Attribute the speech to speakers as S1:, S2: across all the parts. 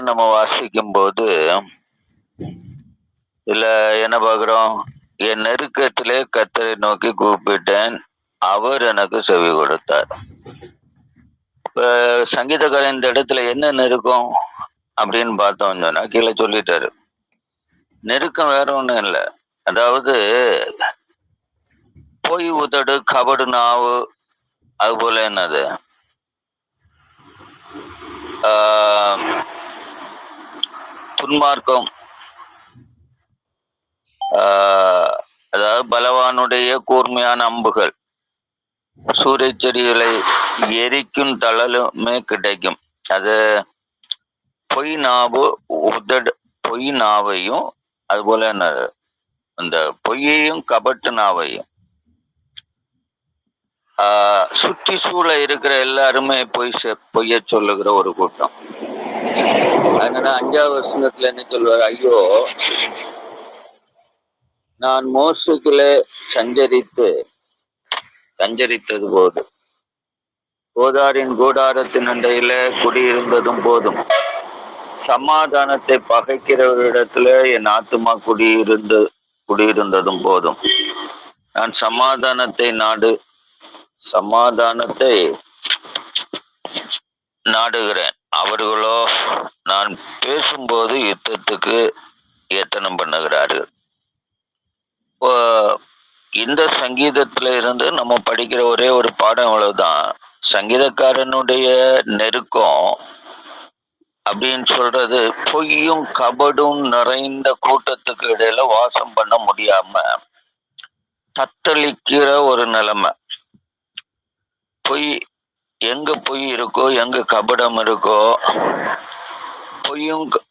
S1: நம்ம வாசிக்கும் போது இல்ல என்ன பாக்குறோம் என் நெருக்கத்திலே கத்தரை நோக்கி கூப்பிட்டேன். அவர் எனக்கு செவி கொடுத்தார். இப்ப சங்கீதக்காரன் இந்த இடத்துல என்ன நெருக்கம் அப்படின்னு பார்த்தோம் சொன்னா கீழே சொல்லிட்டாரு. நெருக்கம் வேற ஒண்ணும் இல்லை. அதாவது பொய் உதடு கபடு நாவு அது போல என்னது? ஆஹ், துன்மார்க்கம். அதாவது பலவானுடைய கூர்மையான அம்புகள். சூரிய செடிகளை எரிக்கும் தளலுமே கிடைக்கும். அது பொய் நாவு உதடு பொய் நாவையும் அது போல என்ன அந்த பொய்யையும் கபட்டு நாவையும். சுற்றி சூழ இருக்கிற எல்லாருமே பொய் செ- பொய்ய சொல்லுகிற ஒரு கூட்டம். அதனால அஞ்சாவது வருஷத்துல என்ன சொல்வார் ஐயோ. நான் மோசத்திலே சஞ்சரித்து சஞ்சரித்தது போது. கோதாரின் கூடாரத்தின் அண்டையில குடியிருந்ததும் போதும். சமாதானத்தை பகைக்கிறவரிடத்துல என் ஆத்துமா குடியிருந்து குடியிருந்ததும் போதும். நான் சமாதானத்தை நாடு சமாதானத்தை நாடுகிறேன். அவர்களோ நான் பேசும்போது யுத்தத்துக்கு எத்தனம் பண்ணுகிறார்கள். இப்போ இந்த சங்கீதத்துல இருந்து நம்ம படிக்கிற ஒரே ஒரு பாடம் அவ்வளவுதான் சங்கீதக்காரனுடைய நெருக்கம் அப்படின்னு சொல்றது பொய்யும் கபடும் நிறைந்த கூட்டத்துக்கு இடையில வாசம் பண்ண முடியாம தத்தளிக்கிற ஒரு நிலைமை. பொய் எங்க பொய் இருக்கோ எங்க கபடம் இருக்கோ பொய்யும் க-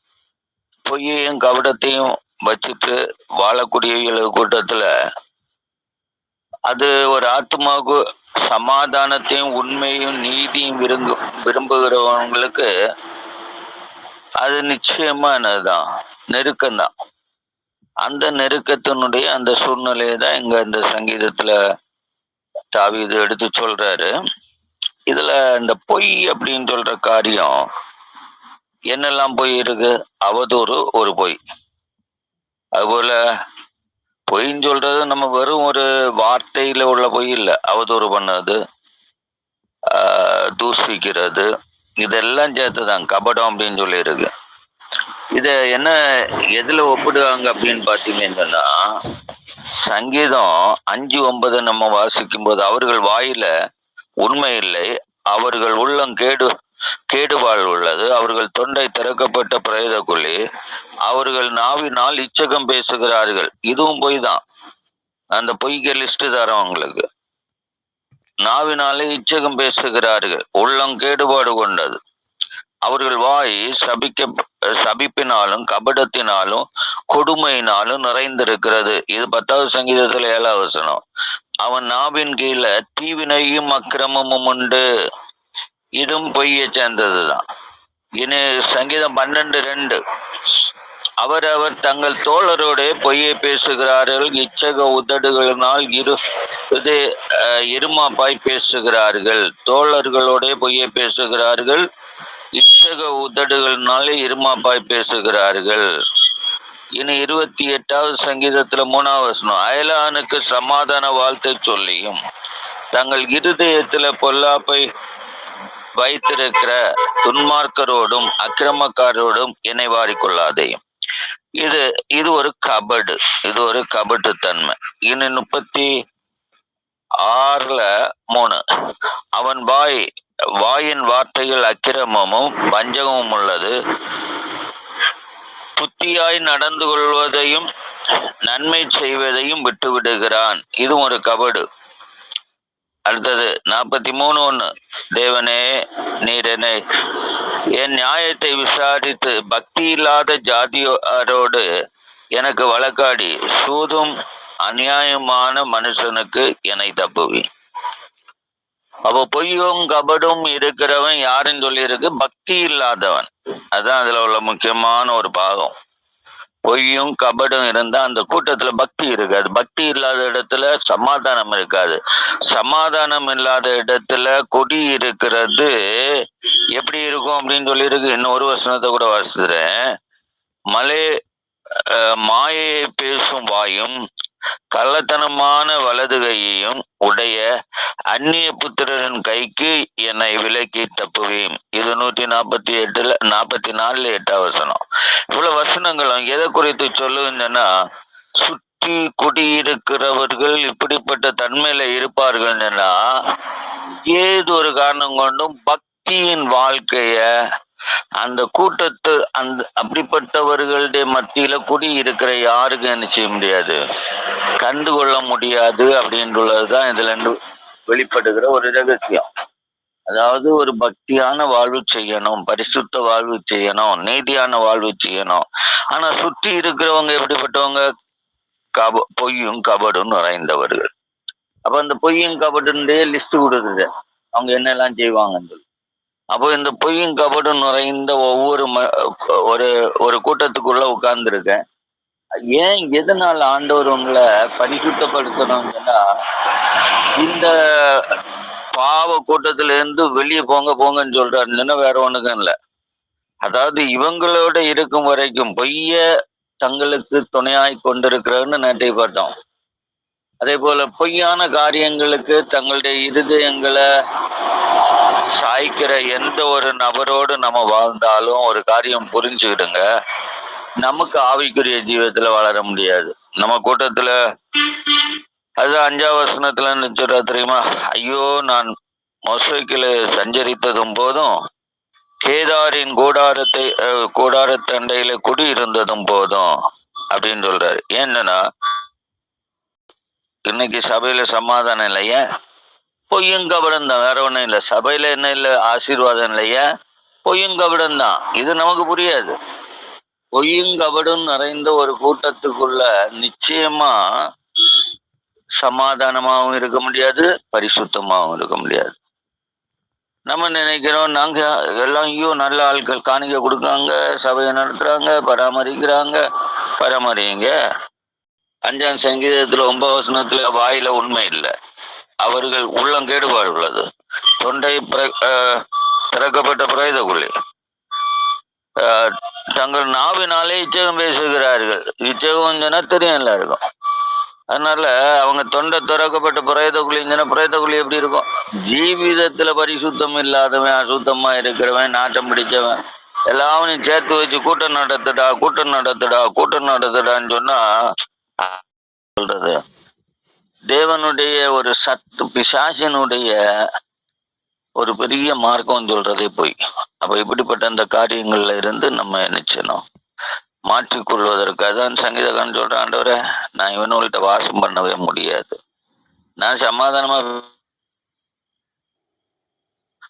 S1: பொய்யையும் கபடத்தையும் வச்சுட்டு வாழக்கூடிய கூட்டத்துல அது ஒரு ஆத்மாவுக்கு சமாதானத்தையும் உண்மையும் நீதியும் விரும்பு விரும்புகிறவங்களுக்கு அது நிச்சயமானதுதான் நெருக்கம்தான். அந்த நெருக்கத்தினுடைய அந்த சூழ்நிலையை தான் இங்க இந்த சங்கீதத்துல தாவீது எடுத்து சொல்றாரு. இதுல இந்த பொய் அப்படின்னு சொல்ற காரியம் என்னெல்லாம் பொய் இருக்கு? அவதூறு ஒரு பொய். அதுபோல பொய்ன்னு சொல்றது நம்ம வெறும் ஒரு வார்த்தையில உள்ள பொய் இல்லை. அவதூறு பண்ணது தூஷிக்கிறது இதெல்லாம் சேர்த்துதான் கபடம் அப்படின்னு சொல்லியிருக்கு. இத என்ன எதுல ஒப்பிடுவாங்க அப்படின்னு பாத்தீங்கன்னு சொன்னா சங்கீதம் அஞ்சு ஒன்பது நம்ம வாசிக்கும் போது அவர்கள் வாயில உண்மை இல்லை அவர்கள் உள்ளம் கேடு கேடுபால் உள்ளது. அவர்கள் தொண்டை திறக்கப்பட்ட பிரேத குழி. அவர்கள் நாவினால் இச்சகம் பேசுகிறார்கள். இதுவும் பொய் தான் அந்த பொய்க்கு லிஸ்ட் தரோம் உங்களுக்கு. நாவினாலே இச்சகம் பேசுகிறார்கள். உள்ளம் கேடுபாடு கொண்டது. அவர்கள் வாய் சபிக்க சபிப்பினாலும் கபடத்தினாலும் கொடுமையினாலும் நிறைந்திருக்கிறது. இது பத்தாவது சங்கீதத்துல ஏழாவசனம் அவன் நாவின் கீழே தீவினையும் அக்கிரமமும் உண்டு. இதுவும் பொய்யை சேர்ந்ததுதான். இனி சங்கீதம் பன்னெண்டு ரெண்டு. அவர் அவர் தங்கள் தோழரோட பொய்யை பேசுகிறார்கள். இச்சக உதடுகளினால் இரு இது இருமாப்பாய் பேசுகிறார்கள். தோழர்களோட பொய்யை பேசுகிறார்கள். இச்சக உதடுகளினால் இருமாப்பாய் பேசுகிறார்கள். இனி இருபத்தி எட்டாவது சங்கீதத்துல மூணாவது வசனம் அயலானுக்கு சமாதான வாழ்த்தை சொல்லியும் தங்கள் இருதயத்துல பொல்லாப்பை வைத்திருக்கிற துன்மார்க்கரோடும் அக்கிரமக்காரோடும் இணைவாரிக்கொள்ளாதையும் இது இது ஒரு கபடு இது ஒரு கபட்டு தன்மை இனி முப்பத்தி ஆறுல மூணு அவன் வாய் வாயின் வார்த்தைகள் அக்கிரமமும் வஞ்சகமும் உள்ளது. புத்தியாய் நடந்து கொள்வதையும் நன்மை செய்வதையும் விட்டு விடுகிறான் இதுவும் ஒரு கபடு. அடுத்தது நாற்பத்தி மூணு ஒண்ணு. தேவனே நீர் என்னை என் நியாயத்தை விசாரித்து பக்தி இல்லாத ஜாதியாரோடு எனக்கு வழக்காடி. சூதும் அநியாயமான மனுஷனுக்கு என்னை தப்புவி. அப்போ பொய்யும் கபடும் இருக்கிறவன் யாருன்னு சொல்லியிருக்கு? பக்தி இல்லாதவன். அதான் அதுல உள்ள முக்கியமான ஒரு பாகம். பொய்யும் கபடும் இருந்தா அந்த கூட்டத்துல பக்தி இருக்காது. பக்தி இல்லாத இடத்துல சமாதானம் இருக்காது. சமாதானம் இல்லாத இடத்துல கொடி இருக்கிறது எப்படி இருக்கும் அப்படின்னு சொல்லியிருக்கு? இன்னும் ஒரு வசனத்தை கூட வாசிக்கிறேன். மலை அஹ், மாயையை பேசும் வாயும் கள்ளத்தனமான வலது கையையும் உடைய அந்நிய புத்திரரின் கைக்கு என்னை விலக்கி தப்புவேன். இது நூற்றி நாற்பத்தி எட்டுல நாற்பத்தி நாலுல எட்டாம் வசனம். இவ்வளவு வசனங்களும் எதை குறித்து சொல்லுங்கன்னா சுற்றி குடியிருக்கிறவர்கள் இப்படிப்பட்ட தன்மையில இருப்பார்கள்னா ஏதோ ஒரு காரணம் கொண்டும் பக்தியின் வாழ்க்கைய அந்த கூட்டத்து அந்த அப்படிப்பட்டவர்களுடைய மத்தியில குடி இருக்கிற யாருக்கும் என்ன செய்ய முடியாது? கண்டுகொள்ள முடியாது அப்படின்றதுதான் இதுல இருந்து வெளிப்படுகிற ஒரு ரகசியம். அதாவது ஒரு பக்தியான வாழ்வு செய்யணும் பரிசுத்த வாழ்வு செய்யணும் நீதியான வாழ்வு செய்யணும். ஆனா சுத்தி இருக்கிறவங்க எப்படிப்பட்டவங்க? கப பொய்யும் கபடும் நிறைந்தவர்கள். அப்ப அந்த பொய்யும் கபடுன்றே லிஸ்ட் கொடுக்குது. அவங்க என்னெல்லாம் செய்வாங்கன்னு சொல்லி. அப்போ இந்த பொய்யும் கபடும் நிறைந்த ஒவ்வொரு ம- ஒரு ஒரு கூட்டத்துக்குள்ள உட்கார்ந்துருக்கேன். ஏன் எதனால ஆண்டவர் உங்களை பரிசுத்தப்படுத்தணும்னா இந்த பாவ கூட்டத்துல இருந்து வெளியே போங்க போங்கன்னு சொல்றாருன்னா வேற ஒண்ணுக்கும் இல்ல. அதாவது இவங்களோட இருக்கும் வரைக்கும் பொய்ய தங்களுக்கு துணையாய் கொண்டிருக்கிறன்னு நேற்றை பார்த்தோம். அதே போல பொய்யான காரியங்களுக்கு தங்களுடைய இருதயங்களை சாய்க்கிற எந்த ஒரு நபரோடு நம்ம வாழ்ந்தாலும் ஒரு காரியம் புரிஞ்சுக்கிடுங்க. நமக்கு ஆவிக்குரிய ஜீவத்துல வளர முடியாது. நம்ம கூட்டத்துல அது அஞ்சாவது வசனத்துல நினைச்சுடா தெரியுமா? ஐயோ நான் மொசைக்கில் சஞ்சரித்ததும் போதும் கேதாரின் கூடாரத்தை கூடாரத்தண்டையில குடி இருந்ததும் போதும் அப்படின்னு சொல்றாரு. என்னன்னா இன்னைக்கு சபையில சமாதானம் இல்லையா? பொய்யும் கபடம் தான் வேற ஒன்றும் இல்லை. சபையில என்ன இல்லை ஆசீர்வாதம் இல்லையா பொய்யும் கபடம் தான். இது நமக்கு புரியாது. பொய்யும் கபடும் நிறைந்த ஒரு கூட்டத்துக்குள்ள நிச்சயமா சமாதானமாகவும் இருக்க முடியாது பரிசுத்தமாகவும் இருக்க முடியாது. நம்ம நினைக்கிறோம் நாங்க எல்லாம் ஐயோ நல்ல ஆட்கள் காணிக்க கொடுக்குறாங்க சபையை நடத்துறாங்க பராமரிக்கிறாங்க. பராமரிங்க. அஞ்சாம் சங்கீதத்துல ஒன்பது வசனத்துல வாயில உண்மை இல்லை. அவர்கள் உள்ளம் கேடுபாடு உள்ளது தொண்டை பிற- ஆஹ் திறக்கப்பட்ட பிரேத ஆஹ் தங்கள் நாவினாலே இச்சகம் பேசுகிறார்கள். இச்சகம் சொன்னா தெரியும் எல்லாருக்கும். அதனால அவங்க தொண்டை திறக்கப்பட்ட பிரேத குழி எப்படி இருக்கும்? ஜீவிதத்துல பரிசுத்தம் இல்லாதவன் அசுத்தமா இருக்கிறவன் நாட்டம் பிடிச்சவன் எல்லாவனையும் சேர்த்து வச்சு கூட்டம் நடத்துடா கூட்டம் நடத்துடா கூட்டம் நடத்துடான்னு சொன்னா சொல்றது. தேவனுடைய ஒரு சத்து பிசாசினுடைய ஒரு பெரிய மார்க்கம் சொல்றதே போய். அப்ப இப்படிப்பட்ட அந்த காரியங்கள்ல இருந்து நம்ம நிச்சயம் செய்யணும்? மாற்றிக்கொள்வதற்கு அதான் சங்கீதக்காரன் சொல்றான் ஆண்டவரே நான் இவனுங்கள்ட்ட வாசம் பண்ணவே முடியாது. நான் சமாதானமா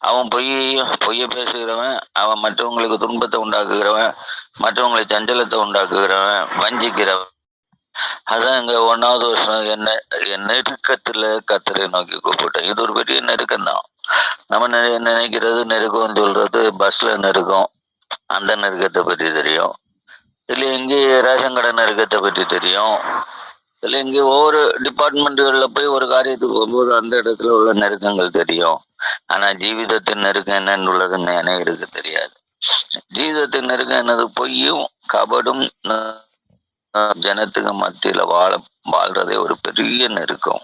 S1: அவன் பொய் பொய்ய பேசுகிறவன் அவன் மற்றவங்களுக்கு துன்பத்தை உண்டாக்குகிறவன் மற்றவங்களை சஞ்சலத்தை உண்டாக்குகிறவன் வஞ்சிக்கிறவன். அதான் இங்க ஒன்னாவது வருஷம் என்ன என் நெருக்கத்துல கத்தரை நோக்கி கூப்பிட்டேன். இது ஒரு பெரிய நெருக்கம் தான் நம்ம நினைக்கிறது நெருக்கம் சொல்றது பஸ்ல நெருக்கம். அந்த நெருக்கத்தை பற்றி தெரியும். இல்லை இங்கே ரேஷன் கடை நெருக்கத்தை பற்றி தெரியும். இல்லை இங்கே ஒவ்வொரு டிபார்ட்மெண்ட்டுகளில் போய் ஒரு காரியத்துக்கு போகும்போது அந்த இடத்துல உள்ள நெருக்கங்கள் தெரியும். ஆனா ஜீவிதத்தின் நெருக்கம் என்னன்னு உள்ளதுன்னு எனக்கு தெரியாது. ஜீவிதத்தின் நெருக்கம் என்னது? பொய்யும் கபடும் ஜனத்துக்கு மத்தியில வாழ வாழ்றதே ஒரு பெரிய நெருக்கம்.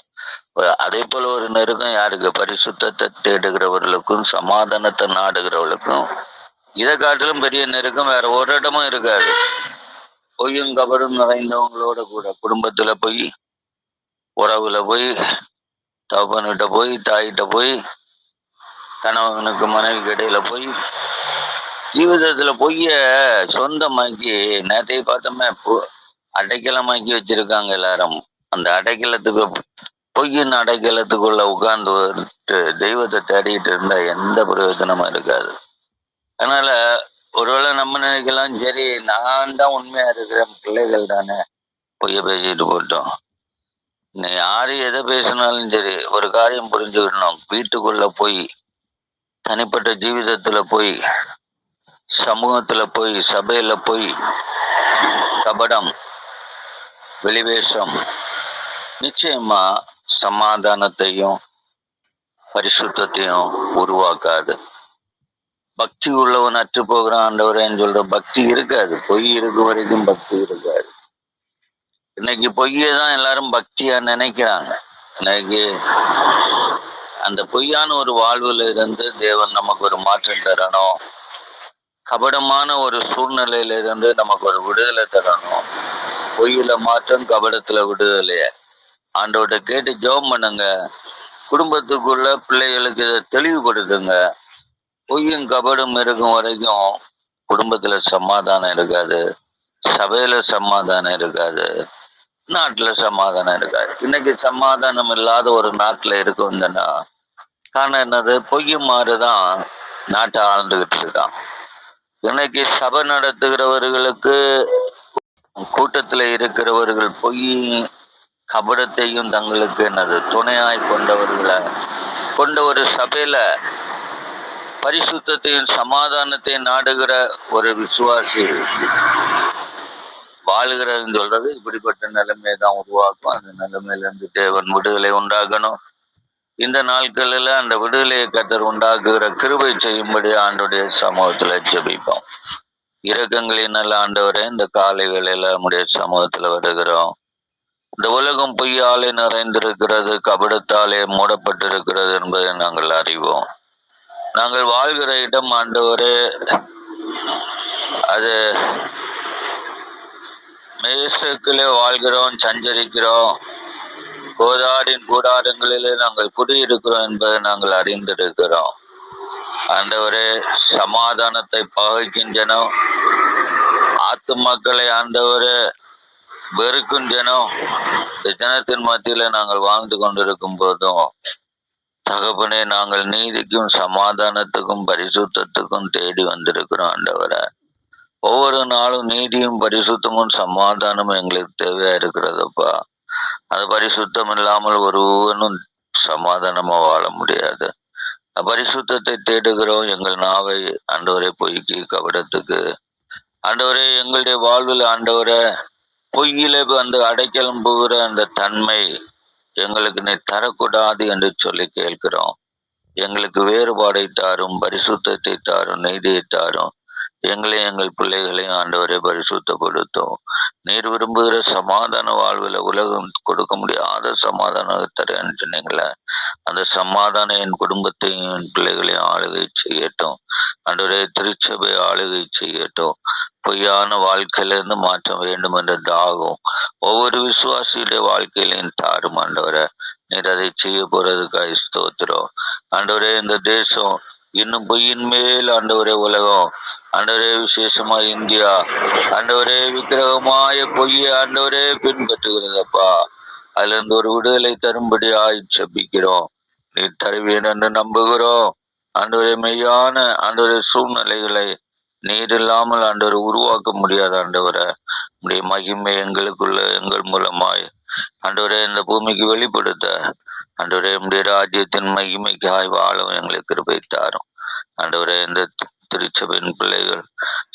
S1: அதே போல ஒரு நெருக்கம் யாருக்கு? பரிசுத்தத்தை தேடுகிறவர்களுக்கும் சமாதானத்தை நாடுகிறவர்களுக்கும். இதை காட்டிலும் பெரிய நெருக்கம் வேற ஒரு இடமும் இருக்காது. பொய்யும் கபரும் நிறைந்தவங்களோட கூட குடும்பத்துல போய் உறவுல போய் தகப்பன்கிட்ட போய் தாயிட்ட போய் கணவனுக்கு மனைவிக்கு இடையில போய் ஜீவிதத்துல பொய்ய சொந்தமாக்கி நேத்தையை பார்த்தோமே அடைக்கலமாக்கி வச்சிருக்காங்க எல்லாரும். அந்த அடைக்கலத்துக்கு பொய்யின் அடைக்கலத்துக்குள்ள உட்கார்ந்து வந்துட்டு தெய்வத்தை தேடிட்டு இருந்தா எந்த பிரயோஜனமும் இருக்காது. அதனால ஒருவேளை நம்ம நினைக்கலாம் சரி நான் தான் உண்மையா இருக்கிறேன் பிள்ளைகள் தானே பொய்ய பேசிட்டு போட்டோம் நீ யாரு எதை பேசினாலும் சரி ஒரு காரியம் புரிஞ்சுக்கணும். வீட்டுக்குள்ள போய் தனிப்பட்ட ஜீவிதத்துல போய் சமூகத்துல போய் சபையில போய் கபடம் வெளிவேஷம். நிச்சயமா சமாதானத்தையும் பரிசுத்தையும் உருவாக்காது. பக்தி உள்ளவன் அற்று போகிறான் ஆண்டவரேன்னு சொல்ற பக்தி இருக்காது. பொய் இருக்கும் வரைக்கும் பக்தி இருக்காது. இன்னைக்கு பொய்யை தான் எல்லாரும் பக்தியா நினைக்கிறாங்க. இன்னைக்கு அந்த பொய்யான ஒரு வாழ்வுல இருந்து தேவன் நமக்கு ஒரு மாற்றம் தரணும். கபடமான ஒரு சூழ்நிலையில இருந்து நமக்கு ஒரு விடுதலை தரணும். பொய்யில மாற்றம் கபடத்துல விடுதலைய. ஆண்டோட கேட்டு ஜெபம் பண்ணுங்க. குடும்பத்துக்குள்ள பிள்ளைகளுக்கு இதை தெளிவுபடுத்துங்க. பொய்யும் கபடும் இருக்கும் வரைக்கும் குடும்பத்துல சமாதானம் இருக்காது. சபையில சமாதானம் இருக்காது. நாட்டுல சமாதானம் இருக்காது. இன்னைக்கு சமாதானம் இல்லாத ஒரு நாட்டுல இருக்குதுன்னா காரணம் என்னது? பொய்யும் மாறுதான் நாட்டை ஆழ்ந்துகிட்டு இருக்கான். இன்னைக்கு சபை நடத்துகிறவர்களுக்கு கூட்டத்துல இருக்கிறவர்கள் பொய் கபடத்தையும் தங்களுக்கு என்னது துணையாய் கொண்டவர்களை கொண்ட ஒரு சபையில பரிசுத்தையும் சமாதானத்தையும் நாடுகிற ஒரு விசுவாசி வாழ்கிறதுன்னு சொல்றது இப்படிப்பட்ட நிலைமையை தான் உருவாக்கும். அந்த நிலைமையில இருந்து தேவன் விடுதலை உண்டாகணும். இந்த நாட்களில் அந்த விடுதலையை கத்தர் உண்டாக்குகிற கிருபை செய்யும்படி ஆண்டுடைய சமூகத்துல ஜெபிப்போம். இரக்கங்களின் நல்ல ஆண்டவரே இந்த காலை வேளையில் நம்முடைய சமூகத்துல வருகிறோம். இந்த உலகம் பொய்யாலே நிறைந்திருக்கிறது கபடத்தாலே மூடப்பட்டிருக்கிறது என்பதை நாங்கள் அறிவோம். நாங்கள் வாழ்கிற இடம் ஆண்டவரே அது மேசக்கிலே வாழ்கிறோம் சஞ்சரிக்கிறோம். கோதாரின் கூடாரங்களிலே நாங்கள் குடியிருக்கிறோம் என்பதை நாங்கள் அறிந்திருக்கிறோம். ஆண்டவரே சமாதானத்தை பகைக்கும் ஜனம் ஆத்துமாக்களை ஆண்டவரே வெறுக்கும் இந்த ஜனத்தின் மத்தியில நாங்கள் வாழ்ந்து கொண்டிருக்கும் போதும் தகப்பனே நாங்கள் நீதிக்கும் சமாதானத்துக்கும் பரிசுத்தத்துக்கும் தேடி வந்திருக்கிறோம் ஆண்டவரை. ஒவ்வொரு நாளும் நீதியும் பரிசுத்தமும் சமாதானமும் எங்களுக்கு தேவையா இருக்கிறதப்பா அது பரிசுத்தம் இல்லாமல் ஒருவனும் சமாதானமா வாழ முடியாது. பரிசுத்தத்தை தேடுகிறோம். எங்கள் நாவை ஆண்டவரை பொய்க்கு கபடத்துக்கு. ஆண்டவரே எங்களுடைய வாழ்வில் ஆண்டவரை பொய்யில வந்து அடைக்கலம் போகிற அந்த தன்மை எங்களுக்கு நீ தரக்கூடாது என்று சொல்லி கேட்கிறோம். எங்களுக்கு வேறுபாடை தாரும் பரிசுத்தத்தை தாரும் நீதியை தாரும். எங்களையும் எங்கள் பிள்ளைகளையும் ஆண்டவரை பரிசுத்தப்படுத்தும். நீர் விரும்புகிற சமாதான வாழ்வில் உலகம் கொடுக்க முடியாத சமாதானம் தரேன்னு சொன்னீங்களே அந்த சமாதானம் என் குடும்பத்தையும் என் பிள்ளைகளையும் ஆளுகை செய்யட்டும். அன்றைய திருச்சபை ஆளுகை செய்யட்டும். பொய்யான வாழ்க்கையிலிருந்து மாற்றம் வேண்டும் என்ற தாகம். ஒவ்வொரு விசுவாசியுடைய வாழ்க்கையிலையும் தாரும் ஆண்டவரை. நீர் அதை செய்ய போறதுக்காக ஸ்தோத்திரம். ஆண்டவரே இந்த தேசம் இன்னும் பொய்யின் மேல் ஆண்டவரே உலகம் ஆண்டவரே விசேஷமா இந்தியா ஆண்டவரே விக்கிரகமாய பொய்யை ஆண்டவரே பின்பற்றுகிறதப்பா. அதுல இருந்து ஒரு விடுதலை தரும்படி ஆயிச்சபிக்கிறோம் நீ தருவீன் என்று நம்புகிறோம். ஆண்டவரே மெய்யான ஆண்டவரே சூழ்நிலைகளை நீர் இல்லாமல் ஆண்டவர் உருவாக்க முடியாது ஆண்டவரை. உடைய மகிமை எங்களுக்குள்ள எங்கள் மூலமாய். ஆண்டவரே இந்த பூமிக்கு வெளிப்படுத்த அன்றுவரே உடைய ராஜ்யத்தின் மகிமைக்காய் வாழும் எங்களுக்கு கிருபை தாரும். இந்த திருச்சபையின் பிள்ளைகள்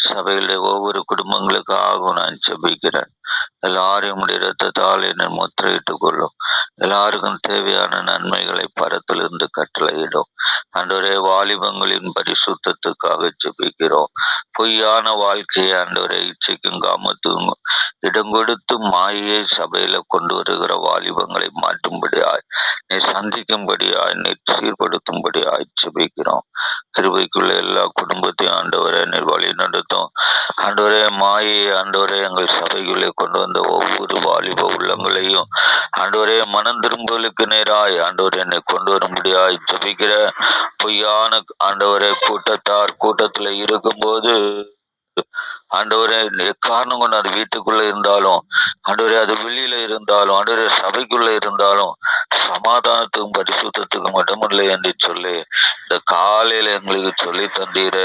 S1: சபையில ஒவ்வொரு குடும்பங்களுக்காகவும் நான் செபிக்கிறேன் எல்லாரையும் உடைய ரத்தத்தால் என்னை முத்திரையிட்டுக் கொள்ளும். எல்லாருக்கும் தேவையான நன்மைகளை பரத்திலிருந்து கட்டளையிடும். ஆண்டவரே வாலிபங்களின் பரிசுத்தத்துக்காக ஜெபிக்கிறோம். பொய்யான வாழ்க்கையை ஆண்டவரை இச்சைக்கும் காமத்துக்கும் இடம் கொடுத்து மாயை சபையில கொண்டு வருகிற வாலிபங்களை மாற்றும்படியாய் நீ சந்திக்கும்படியாய் நீ சீர்படுத்தும்படியாய் ஜெபிக்கிறோம். கிருபைக்குள்ள எல்லா குடும்பத்தையும் ஆண்டவரை நீர் வழி நடத்தும் ஆண்டவரே மாயை ஆண்டவரே எங்கள் சபைக்குள்ளே கொண்டு வந்த ஒவ்வொரு வாலிப உள்ளங்களையும் ஆண்டவரே மனம் திரும்புகளுக்கு நேராய் ஆண்டவரே என்னை கொண்டு வரும்படியாய் ஜபிக்கிற பொய்யான ஆண்டவரே கூட்டத்தார் கூட்டத்துல இருக்கும்போது ஆண்டவரே எக்காரணம் கொண்டு அது வீட்டுக்குள்ள இருந்தாலும் ஆண்டவரே அது வெளியில இருந்தாலும் ஆண்டவரே சபைக்குள்ள இருந்தாலும் சமாதானத்துக்கும் பரிசுத்தத்துக்கும் மட்டுமில்லை என்று சொல்லி இந்த காலையில எங்களுக்கு சொல்லி தந்தீர.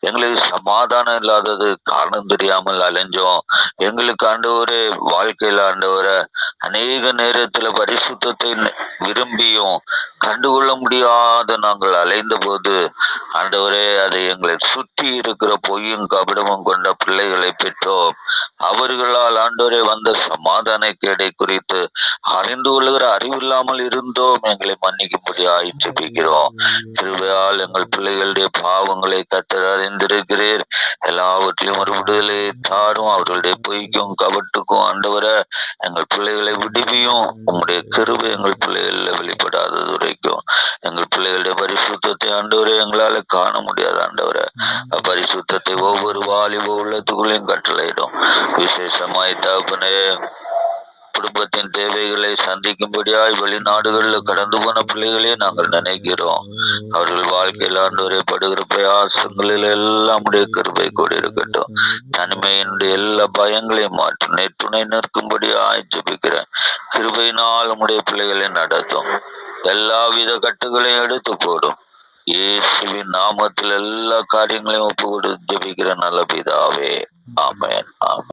S1: எங்களுக்கு சமாதானம் இல்லாதது காரணம் தெரியாமல் அலைஞ்சோம். எங்களுக்கு ஆண்டவரே வாழ்க்கையில ஆண்டவரை அநேக நேரத்துல பரிசுத்தத்தை விரும்பியும் கண்டுகொள்ள முடியாத நாங்கள் அலைந்த போது ஆண்டவரே அதை எங்களை சுற்றி இருக்கிற பொய்யும் கபடமும் கொண்ட பிள்ளைகளை பெற்றோம். அவர்களால் ஆண்டோரே வந்த சமாதான கேடை குறித்து அறிந்து கொள்கிற அறிவில்லாமல் இருந்தோம். எங்களை மன்னிக்கும்படியாய் ஜெபிக்கிறோம். திருவையால் எங்கள் பிள்ளைகளுடைய பாவங்களை கத்தர் அறிந்திருக்கிறீர். எல்லாவற்றிலும் ஒரு விடுதலை தாரும். அவர்களுடைய பொய்க்கும் கபட்டுக்கும் ஆண்டவர எங்கள் பிள்ளைகளை விடுவியும். உங்களுடைய கிருபை எங்கள் பிள்ளைகளில் வெளிப்படாதது வரைக்கும். எங்கள் பிள்ளைகளுடைய பரிசுத்தத்தை ஆண்டவரை எங்களால காண முடியாது ஆண்டவரை. பரிசுத்தத்தை ஒவ்வொரு வாலிப உள்ளத்துக்குள்ளையும் கட்டளையிடும். விசேஷமாய் தகப்பனே குடும்பத்தின் தேவைகளை சந்திக்கும்படியாய் வெளிநாடுகளில் கடந்து போன பிள்ளைகளே நாங்கள் நினைக்கிறோம். அவர்கள் வாழ்க்கையில் ஆண்டு படுகிற பிரயாசங்களில் எல்லாம் உடைய கிருபை கூட இருக்கட்டும். தனிமையினுடைய எல்லா பயங்களையும் மாற்றும் துணை நிற்கும்படியாய் ஜபிக்கிறேன். கிருபையினால் உடைய பிள்ளைகளை நடத்தும். எல்லாவித கட்டுகளையும் எடுத்து போடும். இயேசுவின் நாமத்தில் எல்லா காரியங்களையும் ஒப்பு கொடுத்து ஜெபிக்கிற நல்ல பிதாவே. ஆமேன். ஆமென்.